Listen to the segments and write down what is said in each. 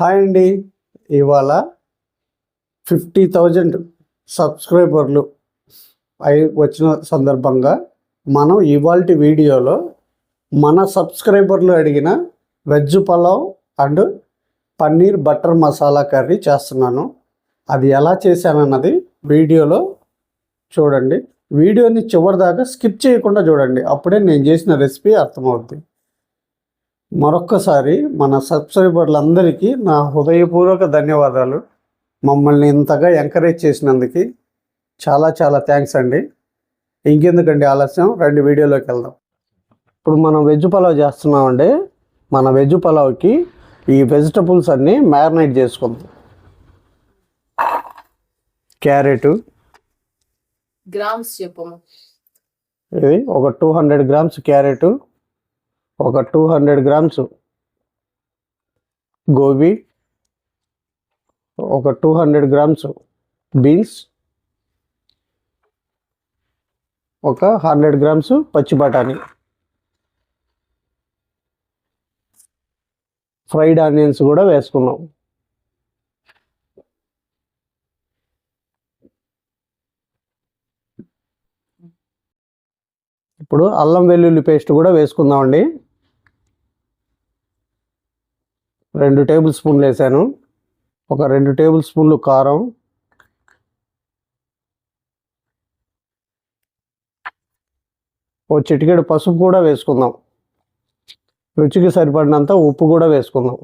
Hi అండి. ఇవాళ fifty thousand సబ్స్క్రైబర్లు అయి వచ్చిన సందర్భంగా మనం ఇవాళ వీడియోలో మన సబ్స్క్రైబర్లు అడిగిన veg pulao and paneer butter masala curry చేస్తున్నాను. అది ఎలా చేశానన్నది వీడియోలో చూడండి. వీడియోని చివరిదాకా స్కిప్ చేయకుండా చూడండి. అప్పుడే నేను చేసిన రెసిపీ అర్థమవుద్ది. మరొక్కసారి మన సబ్స్క్రైబర్లందరికీ నా హృదయపూర్వక ధన్యవాదాలు. మమ్మల్ని ఇంతగా ఎంకరేజ్ చేసినందుకు చాలా చాలా థ్యాంక్స్ అండి. ఇంకెందుకండి ఆలస్యం? రెండు వీడియోలోకి వెళ్దాం. ఇప్పుడు మనం వెజ్ పలావ్ చేస్తున్నామండి. మన వెజ్ పలావ్కి ఈ వెజిటబుల్స్ అన్నీ మ్యారినేట్ చేసుకుందాం. క్యారెట్. గ్రామ్స్ చెప్పము ఇది ఒక టూ హండ్రెడ్ గ్రామ్స్ క్యారెట్. ఒక టూ హండ్రెడ్ గ్రామ్స్ గోబీ ఒక టూ హండ్రెడ్ గ్రామ్స్ బీన్స్ ఒక హండ్రెడ్ గ్రామ్స్ పచ్చి బఠానీ. ఫ్రైడ్ ఆనియన్స్ కూడా వేసుకున్నాం. ఇప్పుడు అల్లం వెల్లుల్లి పేస్ట్ కూడా వేసుకుందామండి. రెండు టేబుల్ స్పూన్లు వేసాను. ఒక రెండు టేబుల్ స్పూన్లు కారం. ఓ చిటికెడు పసుపు కూడా వేసుకుందాం. రుచికి సరిపడినంత ఉప్పు కూడా వేసుకుందాం.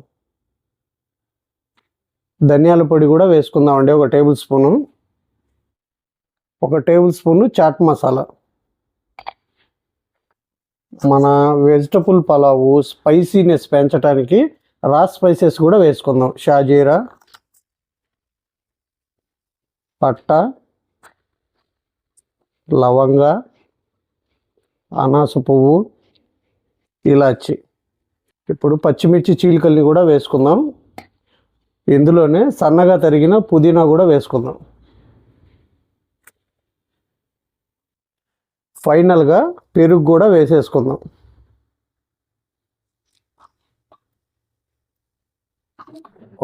ధనియాల పొడి కూడా వేసుకుందాం అండి ఒక టేబుల్ స్పూను. ఒక టేబుల్ స్పూను చాట్ మసాలా. మన వెజిటబుల్ పలావు స్పైసీనెస్ పెంచడానికి రా స్పైసెస్ కూడా వేసుకుందాం. షాజీరా పట్ట లవంగ అనాస పువ్వు ఇలాచి. ఇప్పుడు పచ్చిమిర్చి చీలికల్ని కూడా వేసుకుందాం. ఇందులోనే సన్నగా తరిగిన పుదీనా కూడా వేసుకుందాం. ఫైనల్గా పెరుగు కూడా వేసేసుకుందాం.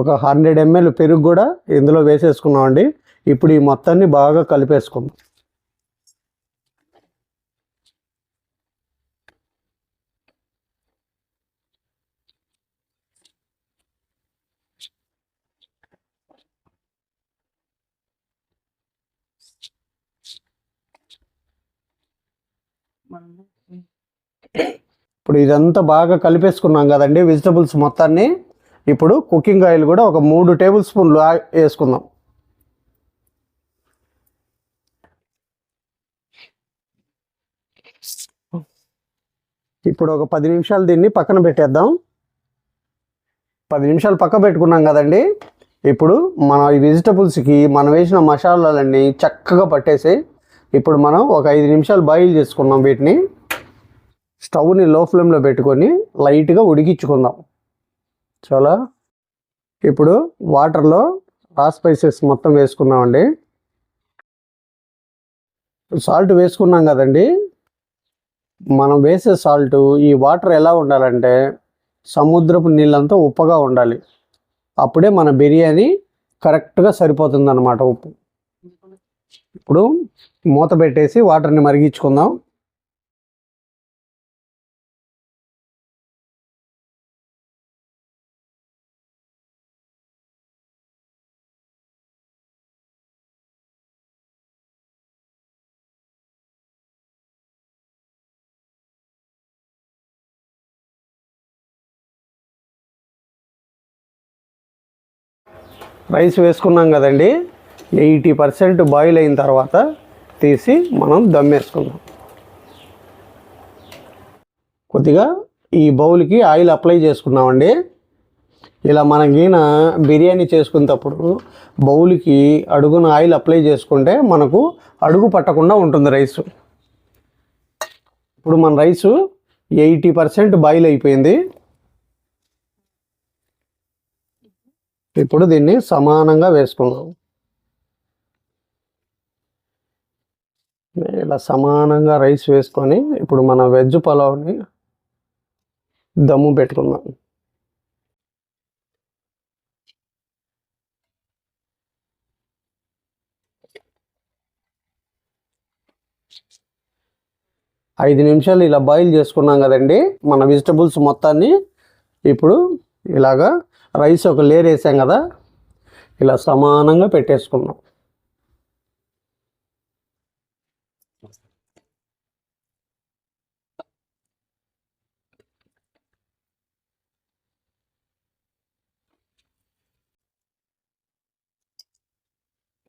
ఒక హండ్రెడ్ ఎంఎల్ పెరుగు కూడా ఇందులో వేసేసుకున్నాం అండి ఇప్పుడు ఈ మొత్తాన్ని బాగా కలిపేసుకుందాం. ఇప్పుడు ఇదంతా బాగా కలిపేసుకున్నాం కదండి వెజిటబుల్స్ మొత్తాన్ని. ఇప్పుడు కుకింగ్ ఆయిల్ కూడా ఒక మూడు టేబుల్ స్పూన్లు వేసుకుందాం. ఇప్పుడు ఒక పది నిమిషాలు దీన్ని పక్కన పెట్టేద్దాం. పది నిమిషాలు పక్క పెట్టుకున్నాం కదండి. ఇప్పుడు మన ఈ వెజిటబుల్స్కి మనం వేసిన మసాలాలన్నీ చక్కగా పట్టేసి ఇప్పుడు మనం ఒక ఐదు నిమిషాలు బాయిల్ చేసుకున్నాం వీటిని. స్టవ్ని లో ఫ్లేమ్లో పెట్టుకొని లైట్గా ఉడికించుకుందాం. చాలా. ఇప్పుడు వాటర్లో రా స్పైసెస్ మొత్తం వేసుకున్నామండి. సాల్ట్ వేసుకున్నాం కదండి. మనం వేసే సాల్ట్ ఈ వాటర్ ఎలా ఉండాలంటే సముద్రపు నీళ్ళంతా ఉప్పగా ఉండాలి. అప్పుడే మన బిర్యానీ కరెక్ట్గా సరిపోతుంది అన్నమాట ఉప్పు. ఇప్పుడు మూత పెట్టేసి వాటర్ని మరిగించుకుందాం. రైస్ వేసుకున్నాం కదండి. ఎయిటీ పర్సెంట్ బాయిల్ అయిన తర్వాత తీసి మనం దమ్ వేసుకుందాం. కొద్దిగా ఈ బౌల్కి ఆయిల్ అప్లై చేసుకున్నామండి. ఇలా మనం గీన బిర్యానీ చేసుకునేటప్పుడు బౌల్కి అడుగున ఆయిల్ అప్లై చేసుకుంటే మనకు అడుగు పట్టకుండా ఉంటుంది రైస్. ఇప్పుడు మన రైసు ఎయిటీ పర్సెంట్ బాయిల్ అయిపోయింది. ఇప్పుడు దీన్ని సమానంగా వేసుకుందాం. ఇలా సమానంగా రైస్ వేసుకొని ఇప్పుడు మన వెజ్ పలావ్ని దమ్ము పెట్టుకుందాం. ఐదు నిమిషాలు ఇలా బాయిల్ చేసుకున్నాం కదండి. మన వెజిటబుల్స్ మొత్తాన్ని ఇప్పుడు ఇలాగా రైస్ ఒక లేయర్ వేసాం కదా ఇలా సమానంగా పెట్టేసుకున్నాం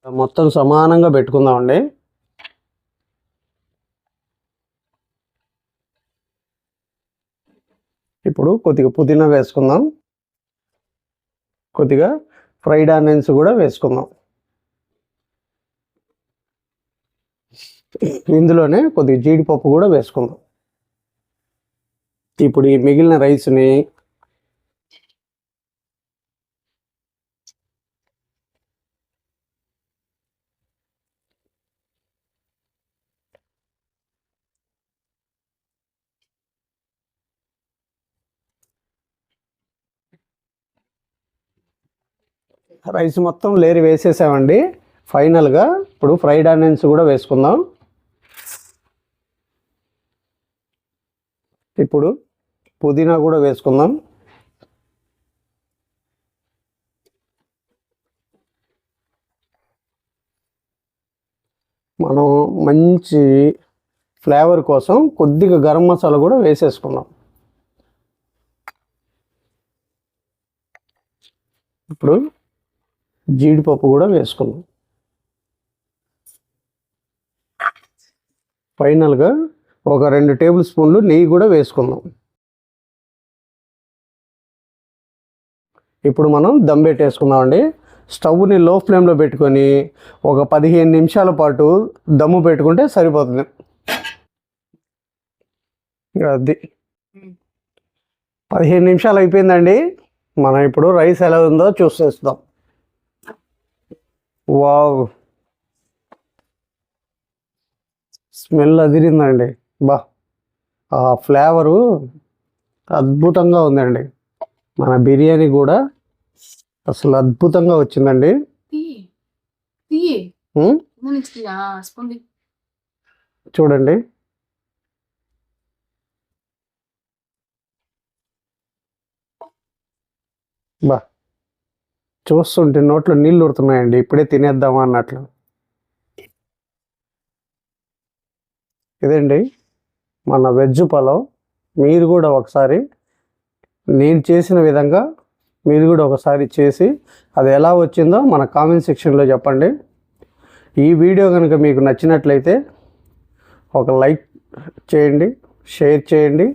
మొత్తం సమానంగా పెట్టుకుందామండి. ఇప్పుడు కొద్దిగా పుదీనా వేసుకుందాం. కొద్దిగా ఫ్రైడ్ ఆనియన్స్ కూడా వేసుకుందాం. ఇందులోనే కొద్దిగా జీడిపప్పు కూడా వేసుకుందాం. ఇప్పుడు ఈ మిగిలిన రైస్ని రైస్ మొత్తం లేరి వేసేసామండి. ఫైనల్గా ఇప్పుడు ఫ్రైడ్ ఆనియన్స్ కూడా వేసుకుందాం. ఇప్పుడు పుదీనా కూడా వేసుకుందాం. మనం మంచి ఫ్లేవర్ కోసం కొద్దిగా గరం మసాలా కూడా వేసేసుకుందాం. ఇప్పుడు జీడిపప్పు కూడా వేసుకుందాం ఫైనల్గా ఒక రెండు టేబుల్ స్పూన్లు నెయ్యి కూడా వేసుకుందాం ఇప్పుడు మనం దమ్ పెట్టేసుకుందామండి. స్టవ్ని లో ఫ్లేమ్లో పెట్టుకొని ఒక పదిహేను నిమిషాల పాటు దమ్ము పెట్టుకుంటే సరిపోతుంది. అది. పదిహేను నిమిషాలు అయిపోయిందండి. మనం ఇప్పుడు రైస్ ఎలా ఉందో చూసేస్తాం. వావ్. స్మెల్ అదిరిందండి. బా. ఆ ఫ్లేవరు అద్భుతంగా ఉందండి. మన బిర్యానీ కూడా అసలు అద్భుతంగా వచ్చిందండి. చూడండి. బా. చూస్తుంటే నోట్లో నీళ్ళు ఉడుతున్నాయండి ఇప్పుడే తినేద్దామా అన్నట్లు. ఇదండి? మన వెజ్ పలావ్. మీరు కూడా ఒకసారి నేను చేసిన విధంగా మీరు కూడా ఒకసారి చేసి అది ఎలా వచ్చిందో మన కామెంట్ సెక్షన్లో చెప్పండి. ఈ వీడియో కనుక మీకు నచ్చినట్లయితే ఒక లైక్ చేయండి షేర్ చేయండి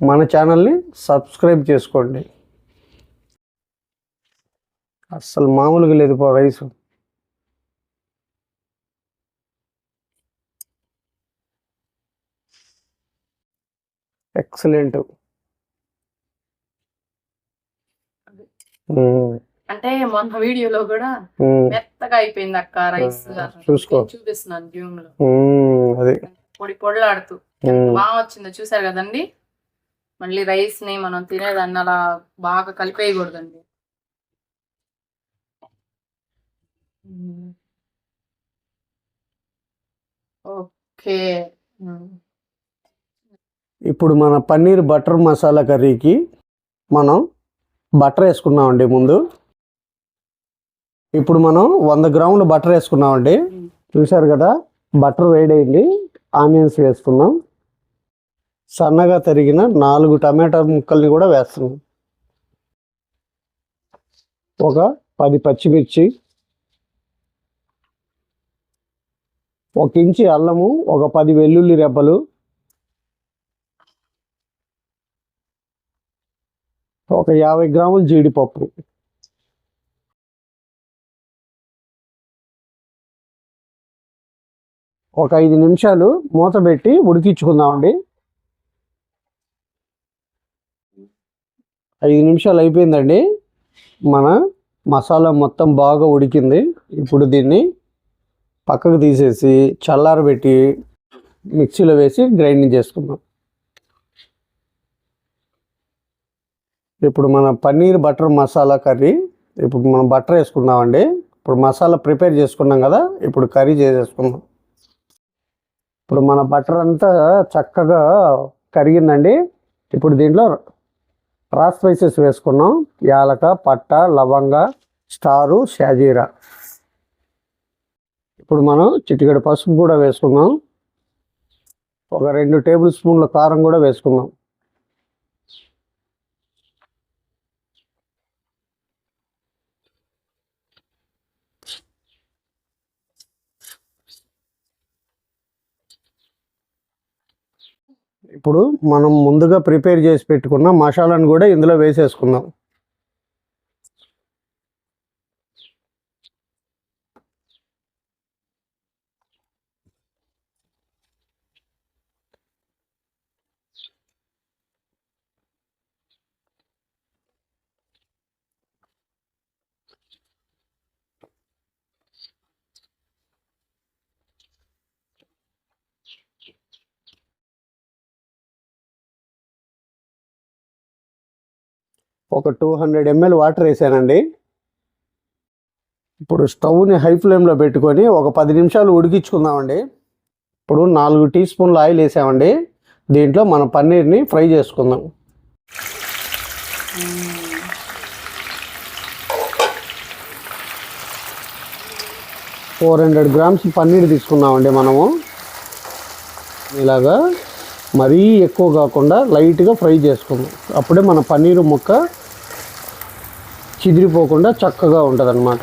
మన ఛానల్ని సబ్స్క్రైబ్ చేసుకోండి. అస్సలు మామూలుగా లేదు పో రైస్ ఎక్సలెంట్. అంటే మొన్న వీడియోలో కూడా మెత్తగా అయిపోయింది అక్క రైస్ చూసుకో. చూపిస్తున్నాను జూమ్లో అది. పొడి పొడిలాడుతూ. బాగా వచ్చిందో చూసారు కదండి? మళ్ళీ రైస్ని మనం తినేదాన్ని అలా బాగా కలిపేయకూడదండి. ఓకే. ఉమ్. ఇప్పుడు మన పన్నీర్ బటర్ మసాలా కర్రీకి మనం బటర్ వేసుకున్నామండి ముందు. ఇప్పుడు మనం వంద గ్రాములు బటర్ వేసుకున్నామండి. చూశారు కదా బటర్ వేడైంది ఆనియన్స్ వేసుకున్నాం. సన్నగా తరిగిన నాలుగు టమాటా ముక్కల్ని కూడా వేస్తున్నాం. ఒక పది పచ్చిమిర్చి ఒక ఇంచి అల్లము ఒక పది వెల్లుల్లి రెబ్బలు ఒక యాభై గ్రాములు జీడిపప్పు. ఒక ఐదు నిమిషాలు మూత పెట్టి ఉడికించుకుందామండి. ఐదు నిమిషాలు అయిపోయిందండి. మన మసాలా మొత్తం బాగా ఉడికింది. ఇప్పుడు దీన్ని పక్కకు తీసేసి చల్లారబెట్టి మిక్సీలో వేసి గ్రైండింగ్ చేసుకుందాం. ఇప్పుడు మన పన్నీర్ బటర్ మసాలా కర్రీ ఇప్పుడు మనం బటర్ వేసుకుందామండి. ఇప్పుడు మసాలా ప్రిపేర్ చేసుకున్నాం కదా ఇప్పుడు కర్రీ చేసేసుకుందాం. ఇప్పుడు మన బటర్ అంతా చక్కగా కరిగిందండి. ఇప్పుడు దీంట్లో రా స్పైసెస్ వేసుకున్నాం. యాలక పట్ట లవంగ స్టారు షాజీరా. ఇప్పుడు మనం చిటికెడు పసుపు కూడా వేసుకుందాం. ఒక రెండు టేబుల్ స్పూన్ల కారం కూడా వేసుకుందాం. ఇప్పుడు మనం ముందుగా ప్రిపేర్ చేసి పెట్టుకున్న మసాలాను కూడా ఇందులో వేసేసుకుందాం. ఒక టూ హండ్రెడ్ ఎంఎల్ వాటర్ వేసానండి. ఇప్పుడు స్టవ్ని హై ఫ్లేమ్లో పెట్టుకొని ఒక పది నిమిషాలు ఉడికించుకుందామండి. ఇప్పుడు నాలుగు టీ స్పూన్ల ఆయిల్ వేసామండి. దీంట్లో మన పన్నీర్ని ఫ్రై చేసుకుందాం. ఫోర్ హండ్రెడ్ గ్రామ్స్ పన్నీర్ తీసుకున్నామండి మనము. ఇలాగా మరీ ఎక్కువ కాకుండా లైట్గా ఫ్రై చేసుకుందాం. అప్పుడే మన పన్నీరు ముక్క చిదిరిపోకుండా చక్కగా ఉంటుంది అన్నమాట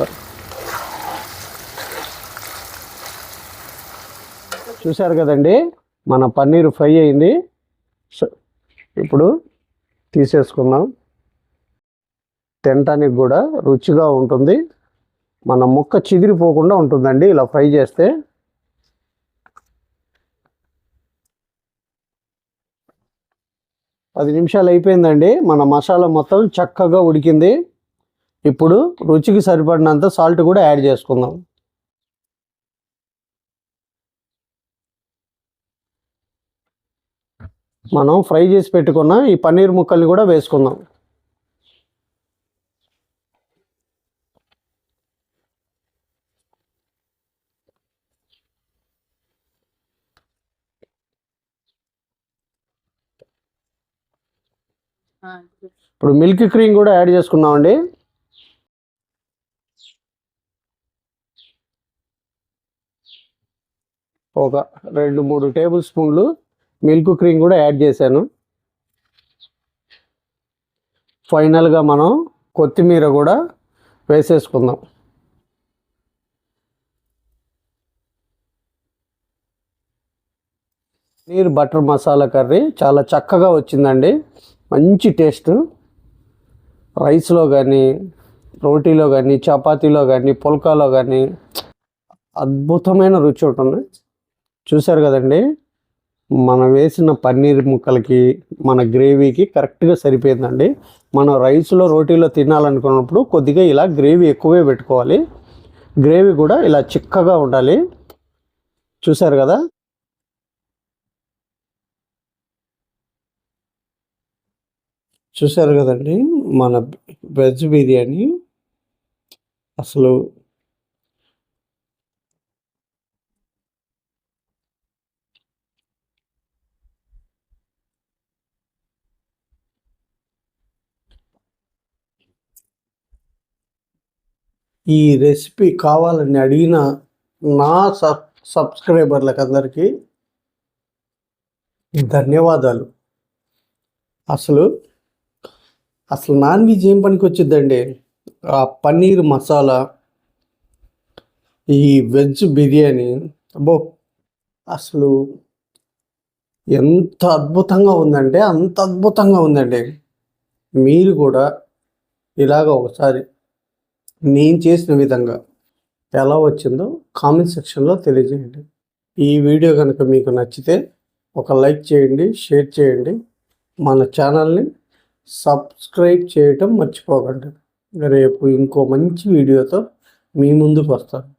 చూశారు కదండి మన పన్నీరు ఫ్రై అయింది. ఇప్పుడు తీసేసుకుందాం. తినటానికి కూడా రుచిగా ఉంటుంది. మన ముక్క చిదిరిపోకుండా ఉంటుందండి ఇలా ఫ్రై చేస్తే. పది నిమిషాలు అయిపోయిందండి. మన మసాలా మొత్తం చక్కగా ఉడికింది. ఇప్పుడు రుచికి సరిపడినంత సాల్ట్ కూడా యాడ్ చేసుకుందాం. మనం ఫ్రై చేసి పెట్టుకున్న ఈ పన్నీర్ ముక్కల్ని కూడా వేసుకుందాం. ఇప్పుడు మిల్క్ క్రీమ్ కూడా యాడ్ చేసుకుందామండి. ఒక రెండు మూడు టేబుల్ స్పూన్లు మిల్క్ క్రీమ్ కూడా యాడ్ చేశాను. ఫైనల్గా మనం కొత్తిమీర కూడా వేసేసుకుందాం. పన్నీర్ బటర్ మసాలా కర్రీ చాలా చక్కగా వచ్చిందండి. మంచి టేస్ట్. రైస్లో కానీ రోటీలో కానీ చపాతీలో కానీ పుల్కాలో కానీ అద్భుతమైన రుచి ఉంటుంది. చూశారు కదండి? మనం వేసిన పన్నీర్ ముక్కలకి మన గ్రేవీకి కరెక్ట్గా సరిపోయిందండి. మనం రైస్లో రోటీలో తినాలనుకున్నప్పుడు కొద్దిగా ఇలా గ్రేవీ ఎక్కువే పెట్టుకోవాలి. గ్రేవీ కూడా ఇలా చిక్కగా ఉండాలి. చూశారు కదా? చూశారు కదండి? మన వెజ్ బిర్యానీ అసలు ఈ రెసిపీ కావాలని అడిగిన నా సబ్ సబ్స్క్రైబర్లకు అందరికీ ధన్యవాదాలు. అసలు అసలు నాన్ వెజ్ ఏం పనికి వచ్చిందండి ఆ పన్నీర్ మసాలా ఈ వెజ్ బిర్యానీ అబ్బో! అసలు ఎంత అద్భుతంగా ఉందంటే అంత అద్భుతంగా ఉందండి. మీరు కూడా ఇలాగ ఒకసారి నేను చేసిన విధంగా ఎలా వచ్చిందో కామెంట్ సెక్షన్లో తెలియజేయండి. ఈ వీడియో కనుక మీకు నచ్చితే ఒక లైక్ చేయండి షేర్ చేయండి. మన ఛానల్ని సబ్స్క్రైబ్ చేయటం మర్చిపోకండి. రేపు ఇంకో మంచి వీడియోతో మీ ముందుకు వస్తాను.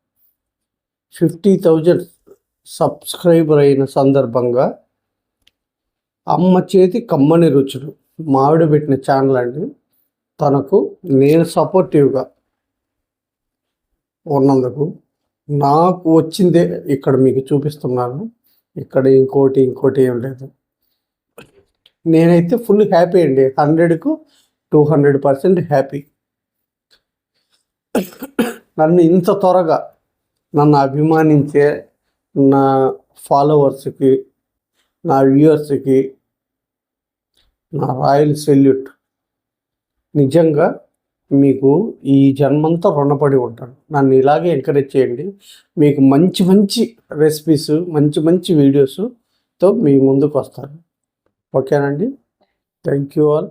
ఫిఫ్టీ థౌజండ్ సబ్స్క్రైబర్ అయిన సందర్భంగా అమ్మ చేతి కమ్మని రుచులు. మావిడ పెట్టిన ఛానల్ అండి. తనకు నేను సపోర్టివ్గా ఉన్నందుకు నాకు వచ్చిందే ఇక్కడ మీకు చూపిస్తున్నాను. ఇక్కడ ఇంకోటి ఇంకోటి ఏం లేదు. నేనైతే ఫుల్ హ్యాపీ అండి. హండ్రెడ్కు టూ హండ్రెడ్ పర్సెంట్ హ్యాపీ. నన్ను ఇంత త్వరగా నన్ను అభిమానించే నా ఫాలోవర్స్కి నా వ్యూవర్స్కి నా రాయల్ సెల్యూట్. నిజంగా మీకు ఈ జన్మంతా రుణపడి ఉంటాను. నన్ను ఇలాగే ఎంకరేజ్ చేయండి. మీకు మంచి మంచి రెసిపీస్ మంచి మంచి వీడియోస్తో మీ ముందుకు వస్తాను. ఓకేనండి? Thank you all